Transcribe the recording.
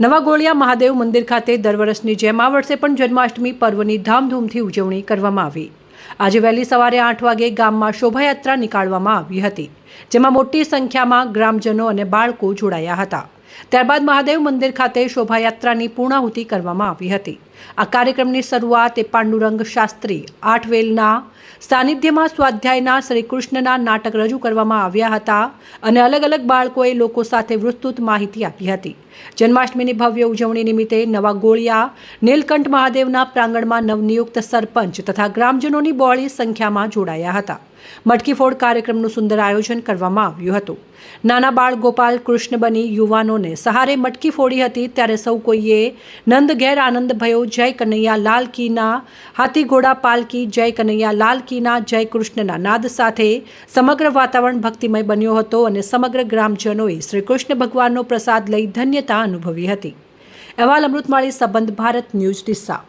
નવા ગોળિયા મહાદેવ મંદિર ખાતે દર વર્ષની જેમ આ વર્ષે પણ જન્માષ્ટમી પર્વની ધામધૂમથી ઉજવણી કરવામાં આવી. આજે વહેલી સવારે આઠ વાગે ગામમાં શોભાયાત્રા નીકાળવામાં આવી હતી, જેમાં મોટી સંખ્યામાં ગ્રામજનો અને બાળકો જોડાયા હતા. ત્યારબાદ મહાદેવ મંદિર ખાતે શોભાયાત્રાની પૂર્ણાહુતિ કરવામાં આવી હતી. આ કાર્યક્રમની શરૂઆત એ પાંડુરંગ શાસ્ત્રી આઠવેલના સાનિધ્યમાં સ્વાધ્યાયના શ્રી નાટક રજૂ કરવામાં આવ્યા હતા અને અલગ અલગ બાળકોએ લોકો સાથે વિસ્તૃત માહિતી આપી હતી. જન્માષ્ટમીની ભવ્ય ઉજવણી નિમિત્તે નવા ગોળિયા, નીલકંઠ મહાદેવના પ્રાંગણમાં નવનિયુક્ત સરપંચ તથા ગ્રામજનોની બહોળી સંખ્યામાં જોડાયા હતા. મટકીફોડ કાર્યક્રમનું સુંદર આયોજન કરવામાં આવ્યું હતું. નાના બાળ ગોપાલ કૃષ્ણ બની યુવાનોને સહારે મટકી ફોડી હતી ત્યારે સૌ કોઈએ નંદ ઘેર આનંદ ભયો જય કનૈયા લાલ કીના હાથી ઘોડા પાલકી જય કનૈયા લાલ કીના જય કૃષ્ણના નાદ સાથે સમગ્ર વાતાવરણ ભક્તિમય બન્યો હતો અને સમગ્ર ગ્રામજનોએ શ્રી કૃષ્ણ ભગવાનનો પ્રસાદ લઈ ધન્યતા અનુભવી હતી. અહેવાલ અમૃતમાળી સંબંધ ભારત ન્યૂઝ ડિસ્સા